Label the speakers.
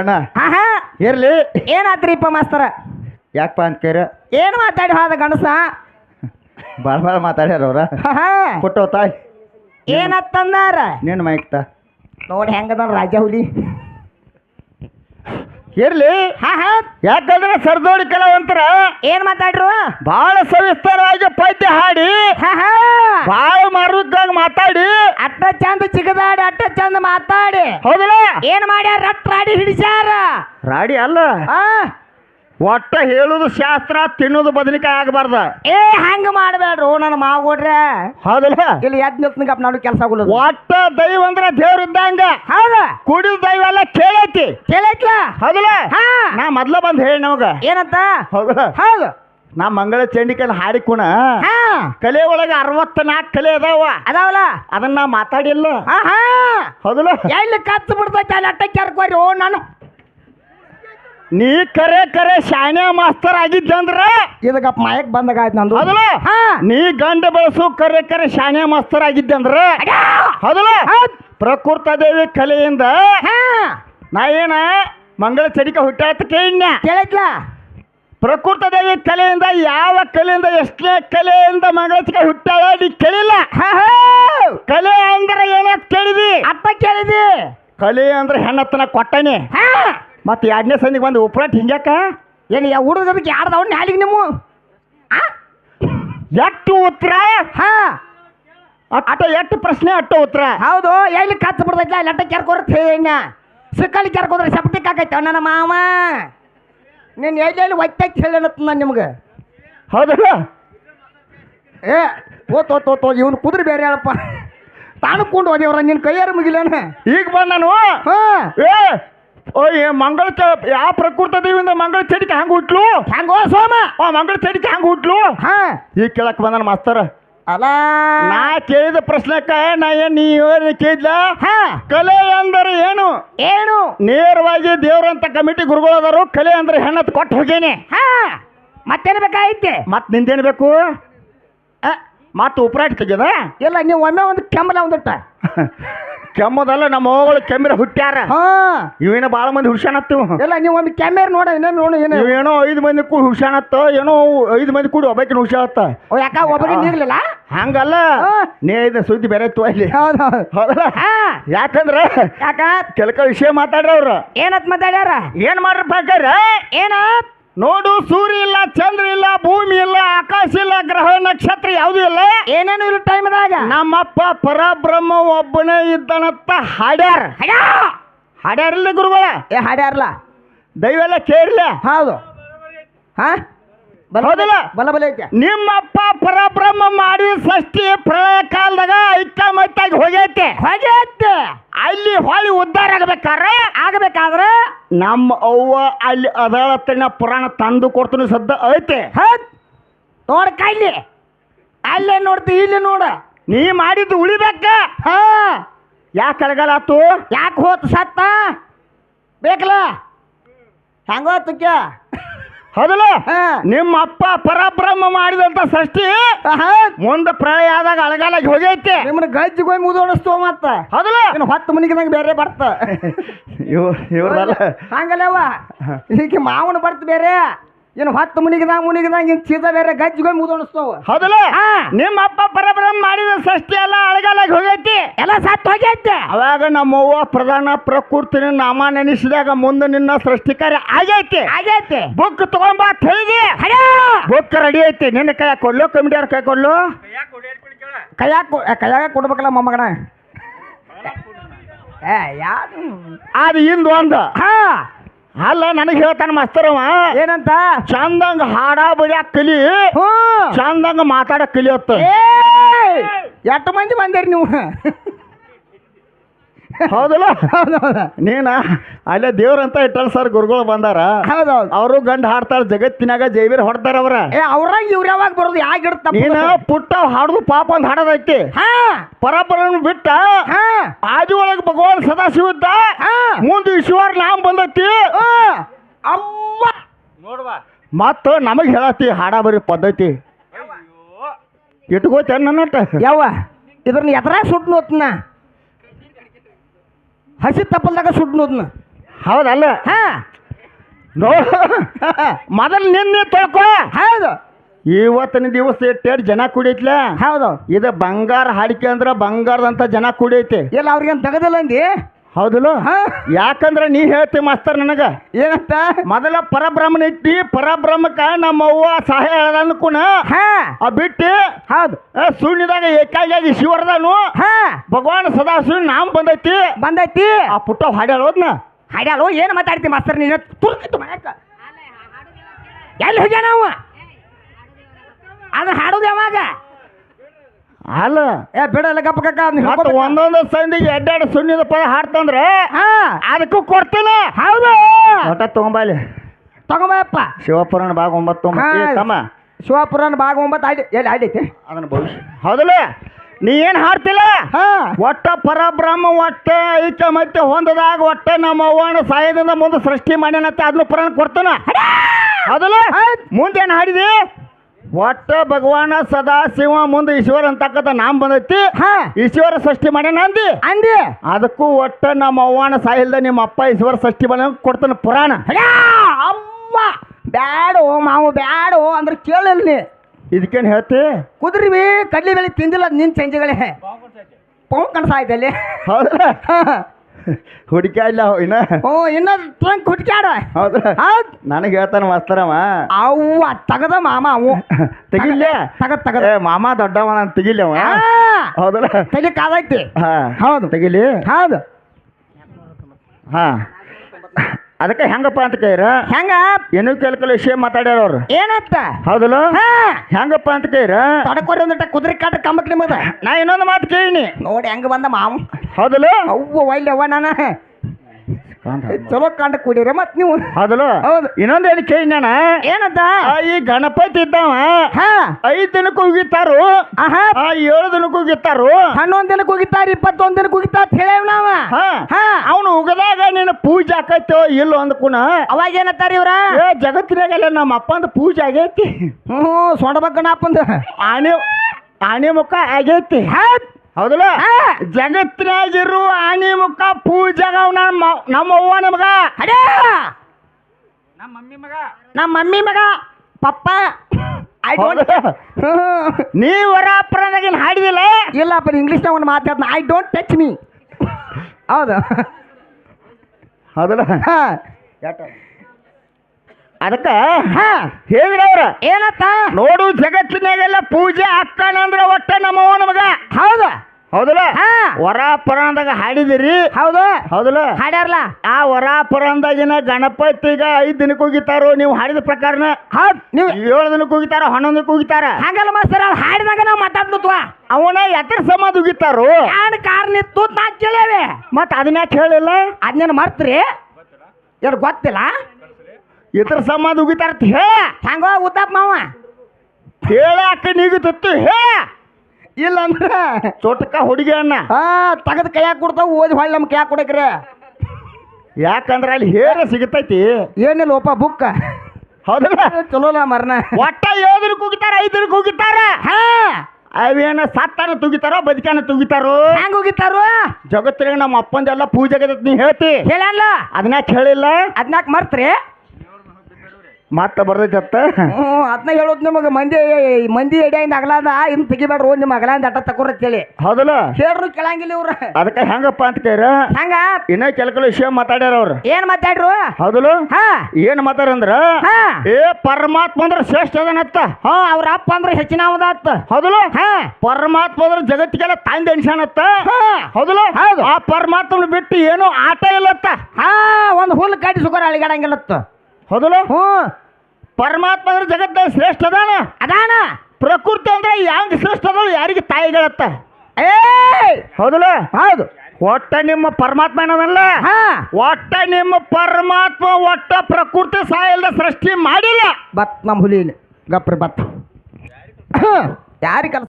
Speaker 1: ಅಣ್ಣ.
Speaker 2: ಹಾ ಹಾ
Speaker 1: ಇರ್ಲಿ.
Speaker 2: ಏನಾತ್ರಿಪ್ಪ ಮಾಸ್ತರ?
Speaker 1: ಯಾಕಪ್ಪ ಅಂತ ಕೇರ
Speaker 2: ಏನು ಮಾತಾಡಿ ಹೋದ ಗಣಸ
Speaker 1: ಭಾಳ ಭಾಳ ಮಾತಾಡ್ಯಾರ ಅವ್ರ. ತಾಯ್
Speaker 2: ಏನತ್ತಂದಾರ?
Speaker 1: ನಿನ್ನ ಮೈಕ್ತ
Speaker 2: ನೋಡಿ ಹೆಂಗದ ರಾಜ ಹುಲಿ.
Speaker 1: ಇರ್ಲಿ.
Speaker 2: ಹಾ ಹಾ.
Speaker 1: ಯಾಕಂದ್ರೆ ಸರ್ದೋಡಿ ಕೆಲವಂತರ
Speaker 2: ಏನ್ ಮಾತಾಡ್ರು?
Speaker 1: ಬಹಳ ಸವಿಸ್ತಾರವಾಗಿ ಪದ್ಯ ಹಾಡಿ
Speaker 2: ಹಾ ಹಾ.
Speaker 1: ಬಹಳ ಮಾರ್ಮಿಕವಾಗಿ ಮಾತಾಡಿ.
Speaker 2: ಅಟ್ಟ ಚಂದ ಚಿಗದಾಡಿ ಅಟ್ಟ ಚಂದ ಮಾತಾಡಿ.
Speaker 1: ಹೌದಲ್ಲ?
Speaker 2: ಏನ್ ಮಾಡ್ಯಾರ? ರಟ್ ರಾಡಿ ಹಿಡಿಸ್ಯಾರ.
Speaker 1: ರಾಡಿ ಅಲ್ಲ.
Speaker 2: ಆ.
Speaker 1: ಒಟ್ಟ ಹೇಳುದು ಶಾಸ್ತ್ರ ತಿನ್ನುದು ಬದನಿಕಾಯಿ ಆಗಬಾರ್ದ.
Speaker 2: ಏ ಹಂಗ ಓ ನನ್ನ ಮಾಡ್ರೆ
Speaker 1: ಹೌದಲ್ಲ?
Speaker 2: ಇಲ್ಲಿ ಎದ್ ನಾನು ಕೆಲಸ ಆಗುಲ್ಲ
Speaker 1: ಒಟ್ಟ ದೈವ ಅಂದ್ರ ದೇವ್ರ ಇದ್ದಂಗ.
Speaker 2: ಹೌದ?
Speaker 1: ಕುಡಿದ ದೈವ ಎಲ್ಲ ಕೇಳೈತಿ.
Speaker 2: ಕೇಳೈತ್ಲ?
Speaker 1: ಹೌದಲ್ಲ? ನಾ ಮೊದ್ಲ ಬಂದ್ ಹೇಳಿ ನಮಗ.
Speaker 2: ಏನಂತ?
Speaker 1: ಹೌದಲ್ಲ?
Speaker 2: ಹೌದು.
Speaker 1: ನಾ ಮಂಗಳ ಚಂಡಿಕಲ್ ಹಾಡಿಕೋಣ ಕಲೆ ಒಳಗ ಅರವತ್ತ ನಾಲ್ಕು ಕಲೆ ಅದಾವ.
Speaker 2: ಅದಾವಲ್ಲ?
Speaker 1: ಅದನ್ನ ನಾ ಮಾತಾಡಿಲ್ಲ. ಹೌದಲ್ಲ?
Speaker 2: ಎಲ್ಲಿ ಕತ್ತು ಬಿಡ್ತೈತೆ ಅಲ್ಲಿ ಅಟ್ಟ ಕೆರ್ಕೋರಿ? ಓ ನಾನು
Speaker 1: ನೀ ಕರೆ ಕರೆ ಶಾನ್ಯಾ ಮಾಸ್ತರ್ ಆಗಿದ್ದಂದ್ರ?
Speaker 2: ಇದಕ್ಕಪ್ಪ ಮಾಯಕ್ ಬಂದಾಗ ಆಯ್ತು ನಂದು.
Speaker 1: ಹೌದಲ್ಲ? ನೀ ಗಂಡ ಬೆಳೆಸು ಕರೆ ಕರೆ ಶಾನ್ಯ ಮಾಸ್ತರ್ ಆಗಿದ್ದಂದ್ರ?
Speaker 2: ಅಂದ್ರೆ
Speaker 1: ಹೌದಲ್ಲ?
Speaker 2: ಹೌದ್.
Speaker 1: ಪ್ರಕೃತ ದೇವಿ ಕಲೆಯಿಂದ
Speaker 2: ಹಾ.
Speaker 1: ನಾ ಏನ ಮಂಗಳ ಚಡಿಕ ಹುಟ್ಟಾತ ಕೇಳಿನ
Speaker 2: ಕೇಳೈತ್ಲ
Speaker 1: ಪ್ರಕೃತ ದೇವಿ ಕಲೆಯಿಂದ ಯಾವ ಕಲೆಯಿಂದ ಎಷ್ಟನೇ ಕಲೆಯಿಂದ ಮಂಗಳ ಚಡಿಕ ಹುಟ್ಟಾಳ ನೀ ಕೇಳಿಲ್ಲ? ಕಲೆ ಅಂದ್ರೆ ಏನಂತ ಕೇಳಿದಿ?
Speaker 2: ಅಪ್ಪ ಕೇಳಿದಿ.
Speaker 1: ಕಲೆ ಅಂದ್ರೆ ಹೆಣ್ಣತ್ತನ ಕೊಟ್ಟನೆ.
Speaker 2: ಹಾ.
Speaker 1: ಮತ್ತೆ ಎರಡನೇ ಸಂದಿಗೆ ಬಂದು ಉಪ್ರಾಟ್ ಹಿಂಗ್ಯಾಕ?
Speaker 2: ಏನು ಯಾ ಹುಡುಗದಕ್ಕೆ ಯಾರ್ದವ್ ನಾಲಿಗೆ ನಿಮ್ಮ?
Speaker 1: ಎಷ್ಟು ಉತ್ತರ
Speaker 2: ಹಾ.
Speaker 1: ಅಟ್ಟ ಎಷ್ಟು ಪ್ರಶ್ನೆ ಅಟ್ಟ ಉತ್ತರ
Speaker 2: ಹೌದು ಎಲ್ಲಿ ಕತ್ತು ಬಿಡ್ತೈತೆ ಅಲ್ಲಿ ಅಟ್ಟ ಕೆರ್ಕೋರ್ ಥೇಣ್ಯ ಸಿಕ್ಕಲ್ಲಿ ಕೆರ್ಕೋದ್ರೆ ಸಪ್ಟಿಕ್ ಆಕೈತೆ ನನ್ನ ಮಾವ. ನೀನು ಎಲ್ಲಿ ಎಲ್ಲಿ ಒತ್ತೈತಿ ಹೇಳನತ್ತ ನಾನು ನಿಮ್ಗೆ.
Speaker 1: ಹೌದಲ್ಲ
Speaker 2: ಏ ಓ ತೋ ತೋ ತೋ ಇವನು ಕುದುರೆ ಬೇರೆ ಹೇಳಪ್ಪ ತಾನು ಕೊಂಡು ಹೋದೇವ್ರ ನಿನ್ನ ಕೈಯಾರು ಮುಗಿಲೇನ?
Speaker 1: ಈಗ ಬಂದ ನಾನು?
Speaker 2: ಹಾ.
Speaker 1: ಏ ಓಯ್ ಮಂಗಳ ಯಾವ ಪ್ರಕೃತ ದೇವಿಯಿಂದ ಮಂಗಳ ಚಡಿಕೆ ಹಂಗ ಹುಟ್ಲು?
Speaker 2: ಹೆಂಗೋ ಸೋಮ
Speaker 1: ಆ ಮಂಗಳ ಚಡಿಕೆ ಹಂಗ ಹುಟ್ಲು?
Speaker 2: ಹಾ.
Speaker 1: ಈಗ ಕೇಳಕ್ ಬಂದನ ಮಾಸ್ತರ.
Speaker 2: ಅಲ್ಲ.
Speaker 1: ನಾ ಕೇಳಿದ ಪ್ರಶ್ನೆಕ್ಕ ನಾ ಏನ್ ನೀ ಕೇಳಿದ್ಲ?
Speaker 2: ಹಾ.
Speaker 1: ಕಲೆ ಅಂದ್ರೆ ಏನು?
Speaker 2: ಏನು?
Speaker 1: ನೇರವಾಗಿ ದೇವ್ರಂತ ಕಮಿಟಿ ಗುರುಗಳದಾರು ಕಲೆ ಅಂದ್ರೆ ಹೆಣ್ಣತ್ ಕೊಟ್ಟು ಹೋಗೇನೆ.
Speaker 2: ಹಾ. ಮತ್ತೇನು ಬೇಕಾಯ್ತೆ
Speaker 1: ಮತ್ ನಿಂದೇನ್ ಬೇಕು?
Speaker 2: ಆ,
Speaker 1: ಮತ್ ಉಪ್ರಾಟ್ ತೆಗ್ಯದ?
Speaker 2: ಇಲ್ಲ ನೀವು ಒಮ್ಮೆ ಒಂದು ಕೆಮ್ಮಲ ಒಂದಿಟ್ಟ.
Speaker 1: ಕೆಮ್ಮದಲ್ಲ ನಮ್ಮ ಹೋಗಳು ಕೆಮ್ಮಿರ ಹುಟ್ಟ್ಯಾರ.
Speaker 2: ಹಾ.
Speaker 1: ಇವೇನ ಬಾಳ ಮಂದಿ ಹುಷಾನತ್ತು.
Speaker 2: ಎಲ್ಲ ನೀವು ಒಂದು ಕೆಮ್ಮೇರ್ ನೋಡ ಇನ್ನೊಂದು ನೋಡು ಏನು?
Speaker 1: ಏನೋ ಐದು ಮಂದಿ ಕೂಡ ಹುಷಾನತ್ತ ಏನೋ ಐದು ಮಂದಿ ಕೂಡ ಒಬ್ಬಾಕಿನ ಹುಡ್ಸ್ಯಾಳತ್ತ
Speaker 2: ಓ ಯಾಕ ಒಬ್ಬರಿಗೆ ನೀರ್ಲಿಲ್ಲ?
Speaker 1: ಹಂಗಲ್ಲ. ನೀ ಐದ ಸುದ್ದಿ ಬೇರೆ ಇತ್ತು ಅಲ್ಲಿ.
Speaker 2: ಹೌದು ಹೌದು.
Speaker 1: ಹೌದಲ್ಲ?
Speaker 2: ಹಾ.
Speaker 1: ಯಾಕಂದ್ರ
Speaker 2: ಯಾಕ?
Speaker 1: ಕೆಲಕ ವಿಷಯ ಮಾತಾಡ್ರ ಅವ್ರು
Speaker 2: ಏನತ್ ಮಾತಾಡ್ಯಾರ?
Speaker 1: ಏನ್ ಮಾಡ್ರಪ್ಪ ಹಾಗಾರ
Speaker 2: ಏನ
Speaker 1: ನೋಡು ಸೂರ್ಯ ಇಲ್ಲ ಚಂದ್ರ ಇಲ್ಲ ಭೂಮಿ ಇಲ್ಲ ಆಕಾಶ ಇಲ್ಲ ಗ್ರಹ ನಕ್ಷತ್ರ ಯಾವುದು ಇಲ್ಲ.
Speaker 2: ಏನೇನು ಇಲ್ಲ ಟೈಮ್ದಾಗ
Speaker 1: ನಮ್ಮಪ್ಪ ಪರಬ್ರಹ್ಮ ಒಬ್ಬನೇ ಇದ್ದನತ್ತ ಹಾಡ್ಯಾರ. ಹಾಡ್ಯಾರಿಲ್ಲ ಗುರುಗಳ?
Speaker 2: ಏ ಹಾಡ್ಯಾರಲ್ಲ
Speaker 1: ದೈವ ಎಲ್ಲ ಕೇರ್ಲ
Speaker 2: ಹೌದು. ಹಾ?
Speaker 1: ಹೌದಲ್ಲ?
Speaker 2: ಬಲ ಬಲ ಐತೆ.
Speaker 1: ನಿಮ್ಮಪ್ಪ ಪರಬ್ರಹ್ಮ ಮಾಡಿ ಸೃಷ್ಟಿ ಪ್ರಳಯ ಕಾಲದಾಗ ಐಕ್ಯಮತ್ತಾಗಿ ಹೋಗೈತೆ.
Speaker 2: ಹೋಗೈತೆ.
Speaker 1: ಅಲ್ಲಿ ಹೊಳಿ ಉದ್ಧಾರ ಆಗ್ಬೇಕಾರೆ
Speaker 2: ಆಗ್ಬೇಕಾದ್ರೆ?
Speaker 1: ನಮ್ಮ ಅವ್ವ ಅಲ್ಲಿ ಅದಾಳತ್ತಿನ ಪುರಾಣ ತಂದು ಕೊಡ್ತೀನಿ ಸದ್ದ ಐತೆ.
Speaker 2: ಹತ್ ನೋಡ ಕೈಲಿ. ಅಲ್ಲೇ ನೋಡ್ತಿ ಇಲ್ಲಿ ನೋಡ.
Speaker 1: ನೀ ಮಾಡಿದ್ದು ಉಳಿಬೇಕ?
Speaker 2: ಹಾ.
Speaker 1: ಯಾಕೆ ಕಳಗಾಲ ಆತು?
Speaker 2: ಯಾಕೆ ಹೋತು ಸತ್ತ? ಬೇಕಲ್ಲ? ಹೆಂಗೋತಕ್ಕೆ
Speaker 1: ಹೌದಲ್ಲ? ನಿಮ್ಮ ಅಪ್ಪ ಪರಬ್ರಹ್ಮ ಮಾಡಿದಂತ ಸೃಷ್ಟಿ ಮುಂದೆ ಪ್ರಳಯ ಆದಾಗ ಅಳಗಾಲಾಗಿ ಹೋಗೈತೆ.
Speaker 2: ನಿಮ್ಮನ್ನ ಗಜ್ಜಿ ಹೋಗಿ ಮುದೋಣಿಸ್ತವ ಮತ್ತ.
Speaker 1: ಹೌದಲ್ಲ?
Speaker 2: ಇನ್ನು ಹೊತ್ತು ಮನಿಗೆ ಬೇರೆ ಬರ್ತ.
Speaker 1: ಇವ್ ಇವ್ರದಲ್ಲ
Speaker 2: ಹಂಗಲ್ಲವ ಈಗ ಮಾವನ ಬರ್ತ ಬೇರೆ. ಇನ್ನು ಹೊತ್ತು ಮುನಿಗಿದಂಗ ಮುನಿಗಿದಂಗ ಇನ್ ಚೀತ ಬೇರೆ ಗಜ್ಜಿಗೆ ಮುದೋಣಿಸ್ತಾವ.
Speaker 1: ಹೌದಲ್ಲ?
Speaker 2: ಹಾ.
Speaker 1: ನಿಮ್ಮ ಅಪ್ಪ ಪರಬ್ರಹ್ಮ ಮಾಡಿದ ಸೃಷ್ಟಿ ಎಲ್ಲ ಅಳಗಾಲಾಗಿ ಹೋಗೈತಿ?
Speaker 2: ಎಲ್ಲ ಸತ್ತು ಹೋಗೈತೆ.
Speaker 1: ಅವಾಗ ನಮ್ಮವ್ವ ಪ್ರಧಾನ ಪ್ರಕೃತಿನ ನಾಮ ನೆನೆಸಿದಾಗ ಮುಂದೆ ನಿನ್ನ ಸೃಷ್ಟಿ ಕಾರ್ಯ ಆಗೈತಿ.
Speaker 2: ಆಗೈತೆ.
Speaker 1: ಬುಕ್ ತಗೊಂಬ ಅಂತ ಹೇಳಿದಿ! ಬುಕ್ ರೆಡಿ ಐತಿ. ನಿನ್ನ ಕೈ ಕೊಡ್ಲು ಕಮಿಟಿಯವ್ರ ಕೈ ಕೊಡ್ಲು?
Speaker 2: ಕೈಯಾಗ ಕೈಯಾಗ ಕೊಡ್ಬೇಕಲ್ಲ ಮೊಮ್ಮಗನ? ಯಾರು
Speaker 1: ಅದು ಇಂದು ಒಂದು.
Speaker 2: ಹಾ.
Speaker 1: ಅಲ್ಲ ನನಗೆ ಹೇಳ್ತಾನೆ ಮಾಸ್ತರವ
Speaker 2: ಏನಂತ?
Speaker 1: ಚಂದಂಗ ಹಾಡ ಬಡಿಯಾಕ ಕಲಿ. ಚಂದಂಗ ಮಾತಾಡಕ್ ಕಲಿಯತ್ತ
Speaker 2: ಏ ಎಷ್ಟು ಮಂದಿ ಬಂದಿರಿ ನೀವು?
Speaker 1: ಹೌದಲ್ಲ?
Speaker 2: ನೀನಾ
Speaker 1: ನೀನ? ಅಲ್ಲೇ ದೇವ್ರಂತ ಇಟ್ಟಲ್ ಸರ್ ಗುರುಗಳು ಬಂದಾರ.
Speaker 2: ಹೌದೌದು.
Speaker 1: ಅವರು ಗಂಡ ಹಾಡ್ತಾರ ಜಗತ್ತಿನಾಗ ಜೈವೀರ್ ಹೊಡ್ತಾರ ಅವ್ರ.
Speaker 2: ಏ ಅವ್ರಾಗ ಇವ್ರ ಯಾವಾಗ ಬರೋದು? ಯಾಕೆ ಇಡ್ತ
Speaker 1: ನೀನ ಪುಟ್ಟ ಹಾಡುದು ಪಾಪ ಅಂತ ಹಾಡೋದೈತಿ.
Speaker 2: ಹಾ.
Speaker 1: ಪರಪರನ್ ಬಿಟ್ಟ
Speaker 2: ಹಾ.
Speaker 1: ಆಜು ಒಳಗ ಭಗವಾನ್ ಸದಾಶಿವ ಇದ್ದ
Speaker 2: ಹಾ.
Speaker 1: ಮುಂದೆ ಈಶ್ವರ್ ನಾಮ್ ಬಂದೈತಿ.
Speaker 2: ಅಮ್ಮ. ನೋಡ್ವ
Speaker 1: ಮತ್ತ ನಮಗ್ ಹೇಳತಿ ಹಾಡ ಬರೀ ಪದ್ಧತಿ. ಇಟ್ಕೋತ ನನ್ನ
Speaker 2: ಯಾವ ಇದ್ರನ್ನ ಎದ್ರಾಗ ಸುಟ್ಟು ನೋತ್ನ ಹಸಿ ತಪ್ಪಲ್ದಾಗ ಸುಟ್ಟು ನೋದ್ನ
Speaker 1: ಹೌದಲ್ಲ?
Speaker 2: ಹಾ.
Speaker 1: ನೋ ಮೊದಲು ನಿನ್ನೆ ತೊಳ್ಕೊ.
Speaker 2: ಹೌದು.
Speaker 1: ಇವತ್ತಿನ ದಿವಸ ಎಷ್ಟೆರಡು ಜನ ಕುಡಿಯತ್ಲ
Speaker 2: ಹೌದು.
Speaker 1: ಇದು ಬಂಗಾರ ಹಾಡಿಕೆ ಅಂದ್ರೆ ಬಂಗಾರದಂತ ಜನ ಕುಡಿಯೈತಿ
Speaker 2: ಇಲ್ಲ ಅವ್ರಿಗೇನು ತೆಗದಿಲ್ಲ ಅಂದಿ?
Speaker 1: ಹೌದಲ್ಲ?
Speaker 2: ಹಾ.
Speaker 1: ಯಾಕಂದ್ರೆ ನೀ ಹೇಳ್ತಿ ಮಾಸ್ತರ್ ನನಗ.
Speaker 2: ಏನಂತ?
Speaker 1: ಮೊದಲ ಪರಬ್ರಹ್ಮನ ಇಟ್ಟಿ ಪರಬ್ರಹ್ಮಕ್ಕ ನಮ್ಮ ಅವ್ವ ಸಹಾಯ ಹೇಳದನ್ಕುನ
Speaker 2: ಹಾ.
Speaker 1: ಆ ಬಿಟ್ಟು
Speaker 2: ಹೌದು.
Speaker 1: ಶೂನ್ಯದಾಗ ಸುಣ್ಣಿದಾಗ ಏಕಾಗಿ ಶಿವರ್ದನು.
Speaker 2: ಹಾ.
Speaker 1: ಭಗವಾನ್ ಸುಣ್ಣ ನಾಮ್ ಬಂದೈತಿ.
Speaker 2: ಬಂದೈತಿ.
Speaker 1: ಆ ಪುಟ್ಟ ಹಾಡ್ಯಾಳೋದ್ನ
Speaker 2: ಹಾಡ್ಯಾಳು ಏನು ಮಾತಾಡ್ತಿ ಮಾಸ್ತರ್ ನೀನು? ತುರ್ಕಿತ್ತು ಮನೆಯಕ್ಕ ಎಲ್ಲಿ ಹೋಗ್ಯಾನ ಅವ? ಅದನ್ನ ಹಾಡೋದು ಯಾವಾಗ?
Speaker 1: ಅಲ್ಲ.
Speaker 2: ಏ ಬಿಡಲ್ಲ ಗಪ್ಪ ಕಕ್ಕ ಅದ್ನ
Speaker 1: ಮತ್ತ
Speaker 2: ಹಿಡ್ಕೊಬೇಕು.
Speaker 1: ಒಂದೊಂದು ಸಂದಿಗೆ ಎಡ್ಡಾಡು ಸುಣ್ಣಿದ ಪದ ಹಾಡ್ತಂದ್ರ
Speaker 2: ಹಾ.
Speaker 1: ಅದಕ್ಕೂ ಕೊಡ್ತೇನೆ.
Speaker 2: ಹೌದು.
Speaker 1: ಒಟ್ಟ ತಗೊಂಬಲ್ಲಿ.
Speaker 2: ತಗೊಂಬಪ್ಪ
Speaker 1: ಶಿವಪುರಾಣ ಭಾಗ ಒಂಬತ್ತು. ಏ ತಮ್ಮ.
Speaker 2: ಶಿವಪುರಾಣ ಭಾಗ ಒಂಬತ್ತು ಆಡಿ ಎಲ್ಲಿ ಆಡೈತಿ
Speaker 1: ಅದನ್ನ ಭವಿಷ್ಯ ಹೌದಲ್ಲ ನೀ ಏನ್ ಹಾಡ್ತಿಲ್ಲ?
Speaker 2: ಹಾ.
Speaker 1: ಒಟ್ಟ ಪರಬ್ರಹ್ಮ ಒಟ್ಟ ಐಕ್ಯ ಮತ್ತೆ ಹೊಂದದಾಗ ಒಟ್ಟ ನಮ್ಮ ಅವ್ವನ ಸಾಯದಿಂದ ಮುಂದೆ ಸೃಷ್ಟಿ ಮಾಡ್ಯಾನಂತ ಅದನ್ನ ಪುರಾಣ ಕೊಡ್ತಾನ. ಹೌದಲ್ಲ?
Speaker 2: ಮುಂದೆ
Speaker 1: ಮುಂದೇನು ಹಾಡಿದಿ? ಒಟ್ಟ ಭಗವಾನ ಸದಾ ಶಿವ ಮುಂದೆ ಈಶ್ವರ ಅಂತಕ್ಕಂಥ ನಾಮ ಬಂದೈತಿ.
Speaker 2: ಹಾ.
Speaker 1: ಈಶ್ವರ ಸೃಷ್ಟಿ ಮಾಡ್ಯಾನ ಅಂದಿ
Speaker 2: ಅಂದಿ.
Speaker 1: ಅದಕ್ಕೂ ಒಟ್ಟ ನಮ್ಮ ಅವ್ವನ ಸಾಯಿಲ್ದ ನಿಮ್ಮ ಅಪ್ಪ ಈಶ್ವರ ಸೃಷ್ಟಿ ಮಾಡ್ಯಾನ ಕೊಡ್ತಾನೆ ಪುರಾಣ.
Speaker 2: ಅಮ್ಮ. ಬ್ಯಾಡು ಮಾವು ಬ್ಯಾಡು ಅಂದ್ರೆ ಕೇಳಿಲ್ಲ ನೀ.
Speaker 1: ಇದಕ್ಕೇನು ಹೇಳ್ತಿ?
Speaker 2: ಕುದುರಿ ಬಿ ಕಡ್ಲಿ ಬೆಳಿ ತಿಂದಿಲ್ಲ ನಿನ್ ಸಂಜೆಗಳೇ ಪೌ ಕಣಸಾಯ್ತು ಆಯ್ತಲ್ಲಿ
Speaker 1: ಹೌದಲ್ಲ ಹುಡುಕಿ ಇಲ್ಲ ಇನ್ನ?
Speaker 2: ಓ ಇನ್ನ ಟ್ರಂಕ್ ಹುಡುಕ್ಯಾಡ.
Speaker 1: ಹೌದು
Speaker 2: ಹೌದ್.
Speaker 1: ನನಗೆ ಹೇಳ್ತಾನೆ ಮಾಸ್ತರಮ್ಮ
Speaker 2: ಅವ್ವ ತಗದ ಮಾಮ ಅವು.
Speaker 1: ತೆಗಿಲ್ಲ?
Speaker 2: ತಗದ್ ತಗದ
Speaker 1: ಮಾಮ ದೊಡ್ಡವ ನಾನು ತೆಗಿಲ್ಲವ ಹೌದಲ್ಲ
Speaker 2: ತಲೆ ಕಾದೈತಿ.
Speaker 1: ಹಾ.
Speaker 2: ಹೌದು.
Speaker 1: ತೆಗಿಲಿ?
Speaker 2: ಹೌದು.
Speaker 1: ಹಾ. ಅದಕ್ಕೆ ಹೆಂಗಪ್ಪ ಅಂತ ಕೇಳಿರ?
Speaker 2: ಹೆಂಗ?
Speaker 1: ಏನು ಕೆಲ ಕೆಲ ವಿಷಯ ಮಾತಾಡ್ಯಾರ ಅವ್ರು.
Speaker 2: ಏನತ್ತ
Speaker 1: ಹೌದಲ್ಲ? ಹೆಂಗಪ್ಪ ಅಂತ ಕೇಳಿರ?
Speaker 2: ತೊಡಕೋರಿ ಒಂದಿಟ್ಟ ಕುದುರೆ ಕಾಟ ಕಂಬಕ್ ನಿಮ್ಮದ.
Speaker 1: ನಾ ಇನ್ನೊಂದು ಮಾತು ಕೇಳಿನಿ.
Speaker 2: ನೋಡಿ ಹೆಂಗ ಬಂದ ಮಾವು
Speaker 1: ಹೌದಲ್ಲ?
Speaker 2: ಅವ್ವ ಒಳ್ಳೆ ಅವ್ವ ನಾನ. ಚಲೋ ಕಂಡ ಕುಡೀರಿ ಮತ್ ನೀವು.
Speaker 1: ಹೌದಲ್ಲ?
Speaker 2: ಹೌದು.
Speaker 1: ಇನ್ನೊಂದು ಏನು ಕೇಳಿ ನಾನು?
Speaker 2: ಏನಂತ?
Speaker 1: ಈ ಗಣಪತಿ ಇದ್ದಾವ.
Speaker 2: ಹಾ.
Speaker 1: ಐದು ದಿನಕ್ಕೆ ಹೋಗಿತ್ತಾರು ಏಳು ದಿನಕ್ಕೆ ಹೋಗಿತ್ತಾರು
Speaker 2: ಹನ್ನೊಂದ್ ದಿನಕ್ಕೆ ಹೋಗಿತ್ತಾರ ಇಪ್ಪತ್ತೊಂದ್ ದಿನಕ್ಕೆ ಹೋಗಿತ್ತ ಅಂತ ಹೇಳೇವ್ ನಾವ.
Speaker 1: ಹಾ.
Speaker 2: ಹಾ.
Speaker 1: ಅವನು ಉಗದಾಗ ನೀನು ಪೂಜೆ ಆಕೈತೋ ಇಲ್ಲ ಅಂದ್ಕುನ
Speaker 2: ಅವಾಗ ಏನತ್ತಾರ ಇವ್ರ?
Speaker 1: ಜಗತ್ತಿನಾಗೆಲ್ಲ ನಮ್ಮ ಅಪ್ಪಂದ ಪೂಜೆ ಆಗೈತಿ.
Speaker 2: ಹ್ಞೂ ಸೊಂಡ ಬಗ್ಗಣಪ್ಪಂದ
Speaker 1: ಆನೆ ಆನೆ ಮುಖ ಆಗೈತಿ. ಹೌದಲ್ಲ?
Speaker 2: ಹಾ.
Speaker 1: ಜಗತ್ತಿನಾಗಿರು ಆನೆ ಮುಖ ಪೂಜಾಗ ನಮ್ಮ ನಮ್ಮ ಅವ್ವ ನಮಗ?
Speaker 2: ಅಡೇ! ನಮ್ಮ ಮಮ್ಮಿ ಮಗ? ಪಪ್ಪ? ಐ ಡೋಂಟ್
Speaker 1: ನೀ ಇಲ್ಲ ಹಾಡಿದಿಲ್ಲ
Speaker 2: ಇಲ್ಲಪ್ಪ ಇಂಗ್ಲೀಷ್ನಾಗ ಒಂದು ಮಾತಾಡ್ನ ಐ ಡೋಂಟ್ ಟಚ್ ಮೀ ಹೌದು?
Speaker 1: ಹೌದಲ್ಲ?
Speaker 2: ಹಾ.
Speaker 1: ಅದಕ್ಕ
Speaker 2: ಹಾ.
Speaker 1: ಹೇಳಿ ಅವ್ರ.
Speaker 2: ಏನತ್ತ
Speaker 1: ನೋಡು ಜಗತ್ತಿನಾಗೆಲ್ಲ ಪೂಜೆ ಹಾಕ್ತಾನಂದ್ರ ಒಟ್ಟ ನಮ್ಮವ್ವನ ನಮಗ.
Speaker 2: ಹೌದು?
Speaker 1: ಹೌದಲ್ಲ?
Speaker 2: ವರ
Speaker 1: ಪುರಾಣದಾಗ ಹಾಡಿದಿರಿ?
Speaker 2: ಹೌದು.
Speaker 1: ಹೌದಲ್ಲ?
Speaker 2: ಹಾಡ್ಯಾರಲ್ಲ
Speaker 1: ಆ ವರಾಪುರಾಣದಾಗಿನ ಗಣಪತಿಗ ಐದ್ ದಿನಕ್ಕೆ ಹೋಗಿತಾರೋ ನೀವು ಹಾಡಿದ ಪ್ರಕಾರನ?
Speaker 2: ಹೌದು. ನೀವು
Speaker 1: ಏಳು ದಿನಕ್ಕೆ ಹೋಗಿತಾರ ಹನ್ನೊಂದಕ್ಕೆ ಹೋಗಿತಾರ
Speaker 2: ಹಂಗಲ್ಲ ಮಾಸ್ತರ ಅವ್ರು ಹಾಡಿದಾಗ ನಾವು ಮಾತಾಡ್ಲತ್ವ
Speaker 1: ಅವನ ಎತ್ತರ ಸಮಾಧ ಹೋಗಿತಾರೋ
Speaker 2: ಯಾರು ಕಾರಣ ಇತ್ತು ನಾ ಕೇಳೇವೆ.
Speaker 1: ಮತ್ ಅದನ್ನ ಹೇಳಿಲ್ಲ?
Speaker 2: ಅದನ್ನೇನು ಮರ್ತ್ರಿ? ಏನು ಗೊತ್ತಿಲ್ಲ?
Speaker 1: ಇತರ ಸಮಾಧ ಹೋಗಿತಾರ ಅಂತ ಹೇಳ.
Speaker 2: ಹೆಂಗೋ ಉತ್ತಪ್ಪ ಮಾವ.
Speaker 1: ಹೇಳಾಕ ನೀಗುತ್ತಿತ್ತು ಹೇಳ.
Speaker 2: ಇಲ್ಲ ಅಂದ್ರೆ
Speaker 1: ಚೋಟಕ ಹುಡುಗಿ ಅಣ್ಣ.
Speaker 2: ಹಾ ತಗದ್ ಕೈಯಾಗ ಕೊಡ್ತಾವ ಓದಿ ಹೊಳ್ಳಿ ನಮ್ಗೆ ಕೈಯಾಗ ಕೊಡಕ್ರೆ.
Speaker 1: ಯಾಕಂದ್ರ ಅಲ್ಲಿ ಹೇರ ಸಿಗತೈತಿ.
Speaker 2: ಏನಿಲ್ಲ ಒಪ್ಪ ಬುಕ್ಕ.
Speaker 1: ಹೌದಲ್ಲ?
Speaker 2: ಚಲೋಲ ಮರ್ನ.
Speaker 1: ಒಟ್ಟ ಏಳು ಕೂಗಿತಾರ ಐದ್ರ ಹೋಗಿತಾರ
Speaker 2: ಹಾ.
Speaker 1: ಅವೇನ ಸತ್ತಾನ ತುಗಿತಾರೋ ಬದುಕಾನ ತುಗಿತಾರೋ?
Speaker 2: ಹೆಂಗ್ ಹೋಗಿತ್ತಾರು
Speaker 1: ಜಗತ್ತಿನಾಗ ನಮ್ಮ ಅಪ್ಪಂದೆಲ್ಲ ಪೂಜೆ ನೀ ಹೇಳ್ತಿ.
Speaker 2: ಹೇಳಲ್ಲ.
Speaker 1: ಅದನ್ನ ಹೇಳಿಲ್ಲ?
Speaker 2: ಅದ್ನಾಕ್ ಮರ್ತ್ರಿ?
Speaker 1: ಮತ್ತ ಬರ್ದೈತತ್ತ
Speaker 2: ಹ್ಞೂ ಅದನ್ನ ಹೇಳೋದು ನಿಮಗೆ ಮಂದಿ ಮಂದಿ ಎಡೆಯಿಂದ ಅಗಲಾದ ಇನ್ನು ತೆಗಿಬೇಡ್ರು ನಿಮ್ಮ ಅಗಲಾಂದ ಅಟ್ಟ ತಕೋರ ಕೇಳಿ
Speaker 1: ಹೌದಲ್ಲ?
Speaker 2: ಹೇಳ್ರು ಕೇಳಂಗಿಲ್ಲ ಇವ್ರ.
Speaker 1: ಅದಕ್ಕೆ ಹೆಂಗಪ್ಪ ಅಂತ ಕೇರ
Speaker 2: ಹಂಗ?
Speaker 1: ಇನ್ನ ಕೆಲ ಕೆಲ ವಿಷಯ ಮಾತಾಡ್ಯಾರ ಅವ್ರು.
Speaker 2: ಏನ್ ಮಾತಾಡ್ರು?
Speaker 1: ಹೌದಲ್ಲ?
Speaker 2: ಹಾ.
Speaker 1: ಏನ್ ಮಾತಾಡ್ರಂದ್ರ
Speaker 2: ಹಾ.
Speaker 1: ಏ ಪರಮಾತ್ಮ ಅಂದ್ರ ಶ್ರೇಷ್ಠ ಅದನತ್ತ
Speaker 2: ಹಾ ಅವ್ರ ಅಪ್ಪ ಅಂದ್ರೆ ಹೆಚ್ಚಿನ ಅವದಾತ್
Speaker 1: ಹೌದಲ್ಲ?
Speaker 2: ಹಾ.
Speaker 1: ಪರಮಾತ್ಮ ಅಂದ್ರ ಜಗತ್ತಿಗೆಲ್ಲ ತಂದೆ ಎಣಿಸ್ಯಾನತ್ತ
Speaker 2: ಹಾ.
Speaker 1: ಹೌದಲ್ಲ?
Speaker 2: ಹೌದು.
Speaker 1: ಆ ಪರಮಾತ್ಮನ ಬಿಟ್ಟು ಏನು ಆಟ ಇಲ್ಲತ್ತ
Speaker 2: ಹಾ ಒಂದು ಹುಲ್ಲು ಕಟ್ಟಿ ಸುಗರ್ ಅಳಿಗಾಡಂಗಿಲ್ಲತ್ತ
Speaker 1: ಹೌದಲ್ಲ?
Speaker 2: ಹ್ಞೂ.
Speaker 1: ಪರಮಾತ್ಮ ಅಂದ್ರೆ ಜಗತ್ತ ಶ್ರೇಷ್ಠ ಅದಾನ?
Speaker 2: ಅದಾನ.
Speaker 1: ಪ್ರಕೃತಿ ಅಂದ್ರೆ ಯಾಂಗ್ ಶ್ರೇಷ್ಠ ಅದಳು ಯಾರಿಗೆ ತಾಯಿಗಳತ್ತ?
Speaker 2: ಏ
Speaker 1: ಹೌದಲ್ಲ?
Speaker 2: ಹೌದು.
Speaker 1: ಒಟ್ಟ ನಿಮ್ಮ ಪರಮಾತ್ಮ ಏನದಲ್ಲ?
Speaker 2: ಹಾ.
Speaker 1: ಒಟ್ಟ ನಿಮ್ಮ ಪರಮಾತ್ಮ ಒಟ್ಟ ಪ್ರಕೃತಿ ಸಾಯಲ್ದ ಸೃಷ್ಟಿ ಮಾಡಿಲ್ಲ.
Speaker 2: ಬತ್ ನಮ್ಮ ಹುಲಿ ಗಪ್ರಿ ಬತ್. ಯಾರಿಗೆ